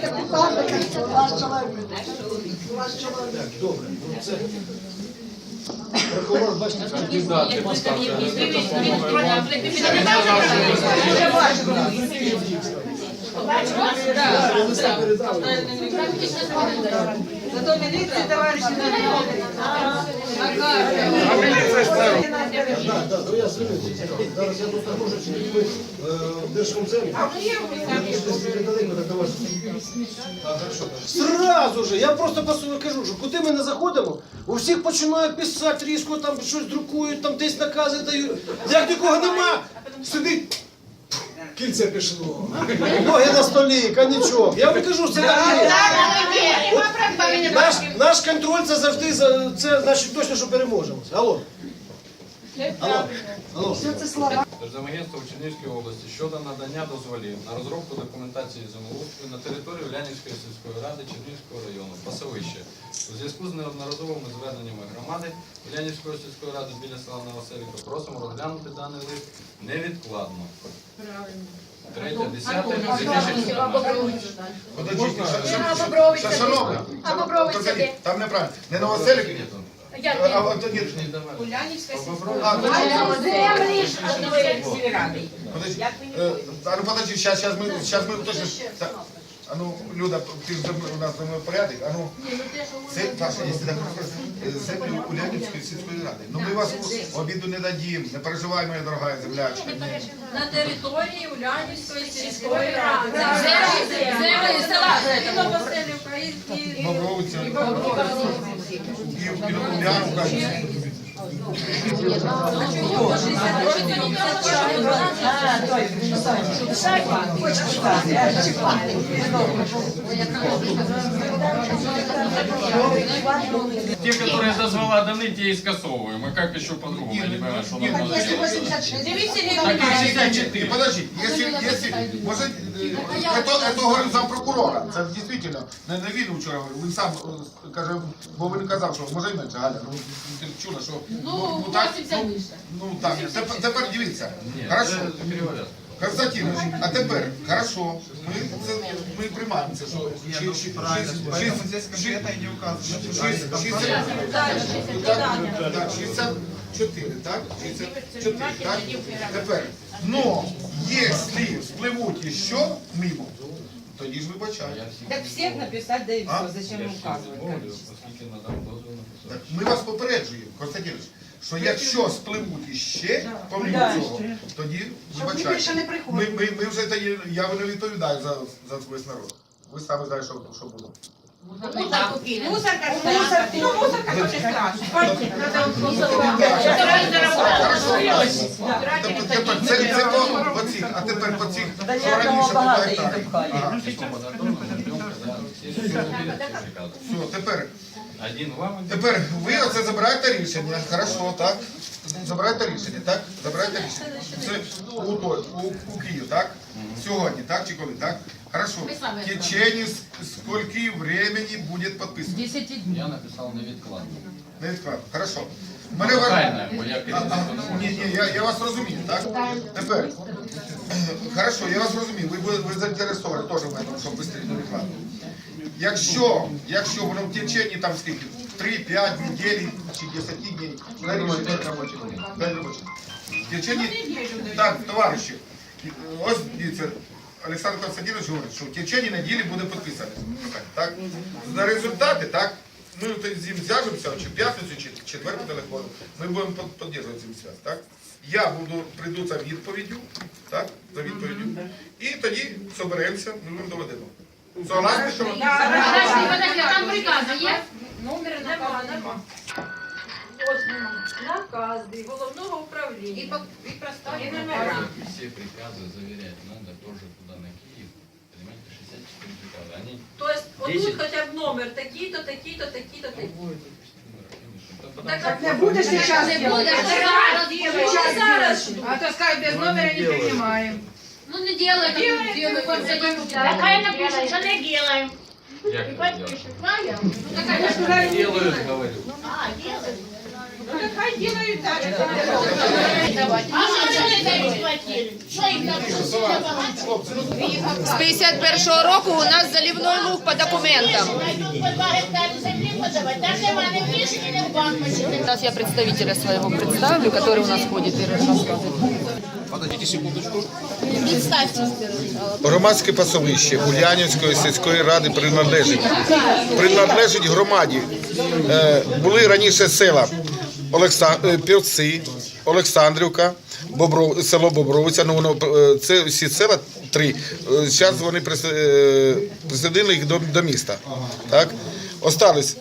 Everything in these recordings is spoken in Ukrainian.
Ваш чоловік. Ваш чоловік. Добре, ну це. Прокурор, бачите, кандидати поставте. Листа передали. Зато міліції, товариші, Так, так, то я зрозумів. Зараз я тут ви е, в Держкомземі. А, хорошо. Сразу же, я просто по собі кажу, що куди ми не заходимо, у всіх починають писати різко, там щось друкують, там десь накази дають. Як нікого нема, сидить. Кільце пішло. Ноги на столі, канічок. Я вам кажу, це так є. Наш, наш контроль це завжди за- це значить точно, що переможемо. Алло. Держземагентства у Чернігівській області щодо надання дозволів на розробку документації землеустрою на території Улянівської сільської ради Чернігівського району, пасовище. У зв'язку з неодноразовими зверненнями громади Улянівської сільської ради біля села Новоселівка просимо розглянути даний лист невідкладно. Третє, десяте, 2014. Подождіть, Можна? ша- ша- А Бобровиця ша- де? шановна, А Бобровиця подождіть, де? Не Я а, Землі ж одної ну подожди, сейчас, сейчас мы, сейчас мы точно... Так, А ну, Люда, ти ж у нас домой порядок, а ну... Це, Паша, якщо так е, землю Улянівської сільської ради. Ну ми вас обіду не дадим, не переживай, моя дорога землячка. на території Улянівської сільської ради. Землі села. Новоселівка і- і- Бобровиця. І, і Улянівка. Те, которые дозвола даны, те и скасовываем. А как еще по-другому? Я не понимаю, что нам надо делать. Дивіться, не Так, вимагає. 64. Подожди, если, если, може, е, это, это говорив сам прокурора. Це дійсно, не, не він вчора, говорив, він сам е, каже, бо він казав, що може і менше, Галя, ну, ти чула, що... Ну, так, 80 ну, вище. ну, так, тепер, тепер дивіться, Нет, хорошо. это переводят. Константинович, а тепер, хорошо, ми, це, ми приймаємо це, що чи, чи, чи, Поэтому здесь конкретно и не указано. Шість- шість- так, так, 64, так? 64, так? Тепер, но, якщо спливуть іще мимо, тоді ж вибачаю. Так всех написать, да и А? все. Зачем указывать? оскільки дозвіл Так, ми вас попереджуємо, Константинович, що якщо спливуть іще, помимо цього, тоді більше вибачайте. не Ми, ми, ми вже тоді, я не відповідаю за, за весь народ. Ви самі знаєте, що, що було. Мусорка, Мусорки. Ну, мусорка тоже страшно. Тобто, тепер це, це по, по цих, а тепер по цих, що раніше гектарі. Ага. Все, тепер, Один вам, тепер ви оце забираєте рішення, хорошо, так? Забираєте рішення, так? Забираєте рішення. Це у, той- у, у Київ, так? Сьогодні, так чи коли, так? Хорошо. В течение с- скольки времени будет подписано? я написав невідкладно. Невідкладно. Хорошо. Мене ва- Локальне, бо я А, керівник а, Ні, ні, я, я вас розумію, так? Тепер, хорошо, я вас розумію, ви, ви, ви заінтересовані теж в цьому, щоб швидше реклами. Якщо, якщо воно в течение там скільки, 3-5 неділь чи 10 днів, 5 робочих днів, 5 робочих. В течение, так, товариші, ось дивіться, Олександр Константинович говорить, що в течение неділі буде підписано. Так? За результати, так, ми з ним зв'яжемося, чи в п'ятницю, чи в четвер телефону, ми будемо підтримувати з ним зв'язок, так? Я буду, прийду за відповіддю, так, за відповіддю, і тоді соберемося, ми вам доведемо. Согласні, що? Подожди, подожди, там прикази є? Номер Нема, нема. Ось нема. Накази головного управління. И, по- номера. Все приказы заверять надо тоже туда на Киев. Понимаете, 64 приказа. Они Тобто, отут Десять. хоча б номер такий-то, такий-то, такий-то, такий. Так, Так не буде зараз Не делать. зараз. Зараз. жду. А то скажут, без номера не принимаем. Ну не делай, так делай, Константин. Такая напишет, что не делаем. Як это делать? Правильно? Ну, так, конечно, Делают, говорю. А, делаем. Хай делают дальше. А що вони дають квартиру? Що їм там З 51-го року у нас заливной луг по документам. Найдуть по два гектари землі подавати. Там нема ні в Мішні, ні в Бахмачі. Сейчас я представителя своего представлю, который у нас ходит и рассказывает. Громадське пасовище Ульянівської сільської ради приналежить, приналежить громаді. Е, були раніше села е, Пірці, Олександрівка, Бобров... село Бобровиця. Ну, воно, е, це всі села три. Зараз вони прис- присоединили їх до, до міста. Так? Остались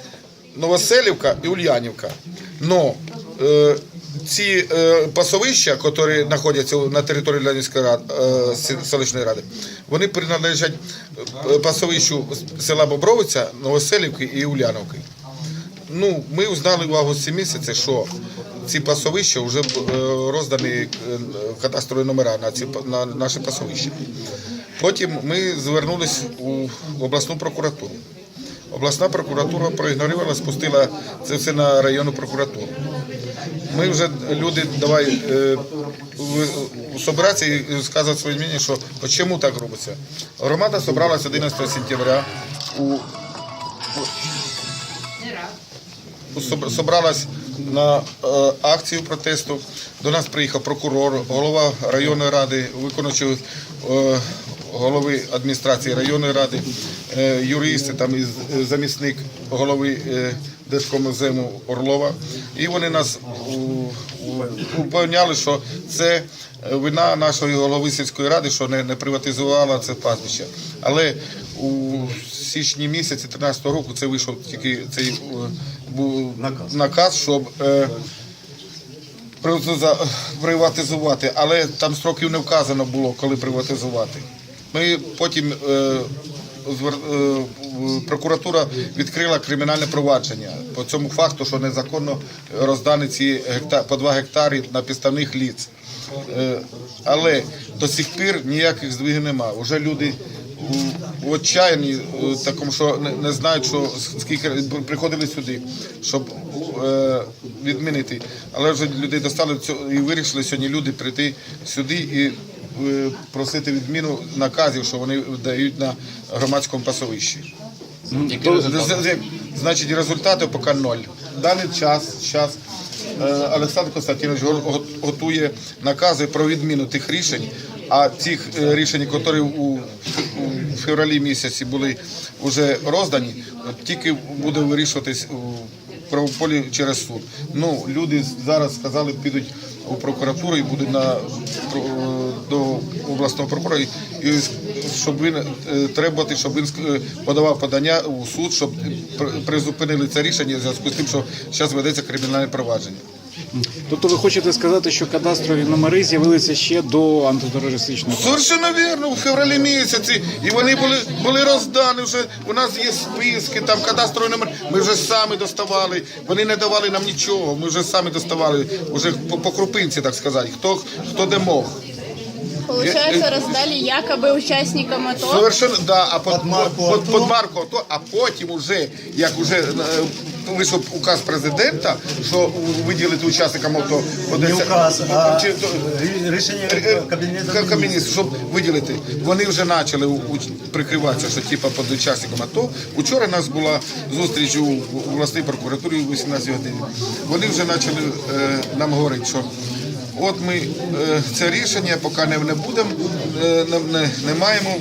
Новоселівка і Ульянівка. Но е, ці е, пасовища, які знаходяться на території Ленінської ради, е, селищної ради, вони приналежать е, пасовищу села Бобровиця, Новоселівки і Уляновки. Ну, ми узнали в августі місяці, що ці пасовища вже е, роздані е, кадастрові номера на ці на наші пасовища. Потім ми звернулись у обласну прокуратуру. Обласна прокуратура проігнорувала, спустила це все на районну прокуратуру. Ми вже люди давай е, ви- і сказати своє мнення, що чому так робиться. Громада зібралася 11 сентября у собралась на е, акцію протесту. До нас приїхав прокурор, голова районної ради, виконуючий е, голови адміністрації районної ради, юристи, там і замісник голови е, Держкомзему Орлова. І вони нас упевняли, що це вина нашої голови сільської ради, що не, не приватизувала це пастбище. Але у січні місяці 13 року це вийшов тільки цей е, був наказ, щоб е, приватизувати, але там строків не вказано було, коли приватизувати. Ми потім е, е, прокуратура відкрила кримінальне провадження по цьому факту, що незаконно роздані ці гекта, по 2 гектари на підставних ліц. Е, Але до сих пір ніяких здвигів немає. Уже люди у отчаянні, е, такому, що не, знають, що скільки приходили сюди, щоб е, відмінити. Але вже людей достали цього і вирішили сьогодні люди прийти сюди і е, просити відміну наказів, що вони дають на громадському пасовищі. Значить, результати поки ноль. Даний час, час е, Олександр Константинович го- го- готує накази про відміну тих рішень, а тих е, рішень, які у, у февралі місяці були вже роздані, тільки буде вирішуватись у правополі через суд. Ну, люди зараз сказали, підуть у прокуратуру і будуть на до обласного прокурора, і щоб він треба, требувати, щоб він е, подавав подання у суд, щоб при- призупинили це рішення в зв'язку з тим, що зараз ведеться кримінальне провадження. Тобто ви хочете сказати, що кадастрові номери з'явилися ще до антитерористичного? Совершенно вірно, в февралі місяці. І вони були, були роздані вже. У нас є списки, там кадастровий номер. Ми вже самі доставали. Вони не давали нам нічого. Ми вже самі доставали, вже по, по крупинці, так сказати. Хто, хто де мог. Получается, раздали якобы участникам АТО. Совершенно, да, а под, под, под марку АТО, а потім уже, як уже е, вийшов указ президента, що виділити учасникам АТО, Не указ, а чи, рішення Е, Кабінету Міністрів. Кабінет, щоб виділити. Вони вже почали у- у- прикриватися, що типа під учасником АТО. Учора у нас була зустріч у у обласній прокуратурі у 18 годині. Вони вже почали е, нам говорити, що от ми е, це рішення поки не, не будемо, е, не, не, не маємо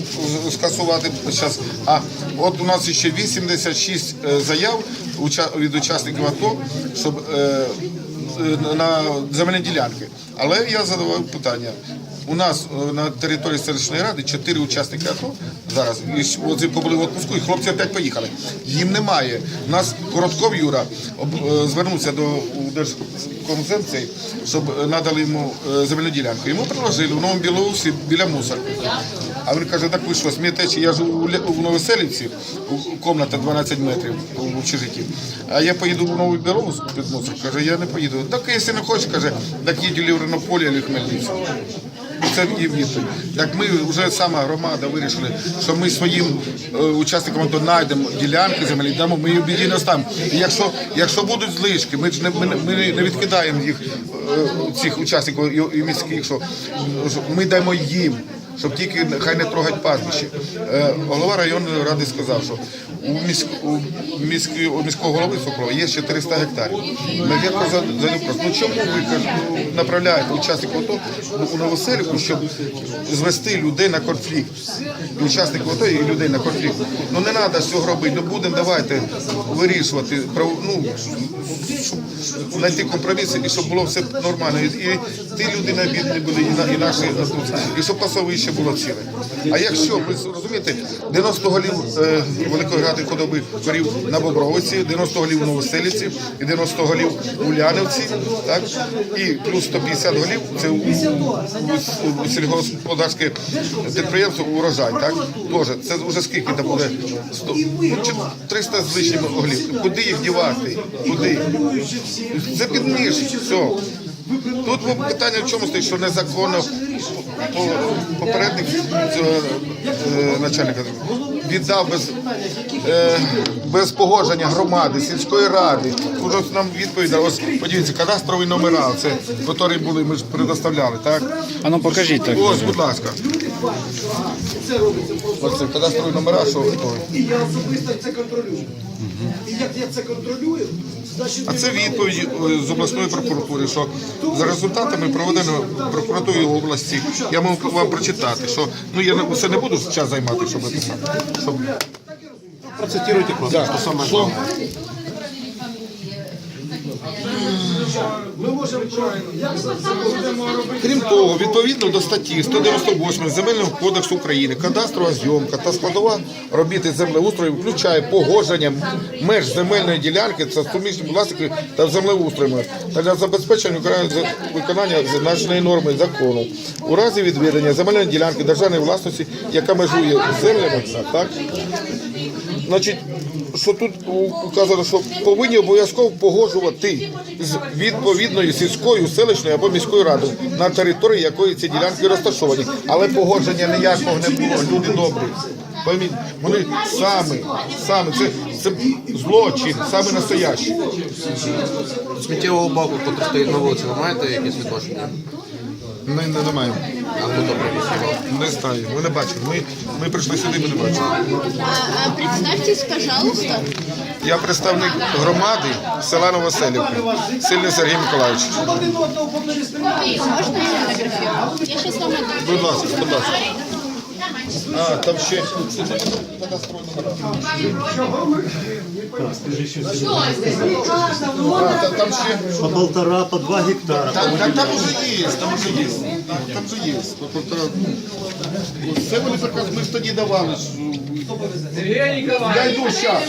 скасувати зараз. А от у нас ще 86 е, заяв від учасників АТО, щоб е, е, на земельні ділянки. Але я задавав питання. У нас е, на території селищної ради чотири учасники АТО зараз. І побули в відпуску, і хлопці опять поїхали. Їм немає. У нас Коротков Юра е, звернувся до Держкомземцей, щоб е, надали йому земельну ділянку. Йому предложили в Новому Білоусі біля мусорки. А він каже, так ви що, смієтечі, я живу у Новоселівці, комната 12 метрів у общежитті, а я поїду в Новий Білоус під мусор. Каже, я не поїду. Так, якщо не хочеш, каже, так їдь у Лівринополі або Хмельницький. Це і відповідь. Так ми вже сама громада вирішили, що ми своїм е, учасникам донайдемо ділянки землі, дамо, ми її біді не. І якщо, якщо будуть злишки, ми ж не, ми, ми не відкидаємо їх, е, цих учасників і, міських, що ми даємо їм. Щоб тільки хай не трогають пастбище. Е, голова районної ради сказав, що у, міськ, у, міські, у міського голови Соколова є ще 300 гектарів. Рідко задаю просто, ну чому ви кажу, ну, направляєте учасників АТО у Новоселівку, щоб звести людей на конфлікт? І учасників АТО і людей на конфлікт. Ну не треба цього робити, ну будемо давайте вирішувати, ну, щоб знайти компроміс і щоб було все нормально. І, і ті люди на бід не були, і, на, і наші і щоб пасовище було ціле. А якщо ви розумієте, 90 голів е, великої ради худоби корів на Бобровиці, 90 голів у Новоселиці і 90 голів у Лянівці, так і плюс 150 голів це у, у, у сільгосподарське підприємство урожай, так теж це вже скільки там буде 100, ну, 300 з лишнім голів. Куди їх дівати? Куди? Це підміж, все. Тут питання в чому стоїть, що незаконно попередник цього е, начальника віддав без, е, без погодження громади, сільської ради. Уже нам відповідь, ось подивіться, кадастрові номера, це, які були, ми ж предоставляли, так? А ну покажіть так. Ось, будь ласка. Ось це кадастрові номера, що І я особисто це контролюю. І як я це контролюю, значить А це відповідь е, з обласної прокуратури, що за результатами проведеної прокуратурою області, я можу вам прочитати, що ну я це не буду час займати, щоб написати. Щоб... Процитируйте просто, що саме Що? Ми можемо як за Крім того, відповідно до статті 198 Земельного кодексу України, кадастрова зйомка та складова робіт землеустрою включає погодження меж земельної ділянки та суміжні власники та землеустроями та для забезпечення виконання- зазначеної норми закону. У разі відведення земельної ділянки державної власності, яка межує землями, так, Значить, що тут указано, що повинні обов'язково погоджувати з відповідною сільською, селищною або міською радою, на території якої ці ділянки розташовані. Але погодження ніякого не було. Люди добрі. Вони самі, самі, це, це злочин, саме настоящий. сміттєвого баку, який стоїть на вулиці, ви маєте якісь відношення? Ми не, не маємо. А хто то привіз? Не знаю, ми не бачимо. Ми, ми прийшли сюди, ми не бачимо. А, а представьтесь, пожалуйста. Я представник громади села Новоселівки, Сильний Сергій Миколаївич. Будь ласка, будь ласка. А, там ще А, та- там ще По полтора, по два гектара. там, там, там уже є, там уже є. Там же є. Тобто, Це вони прекрасно, ми ж тоді давали. ж, Я йду зараз.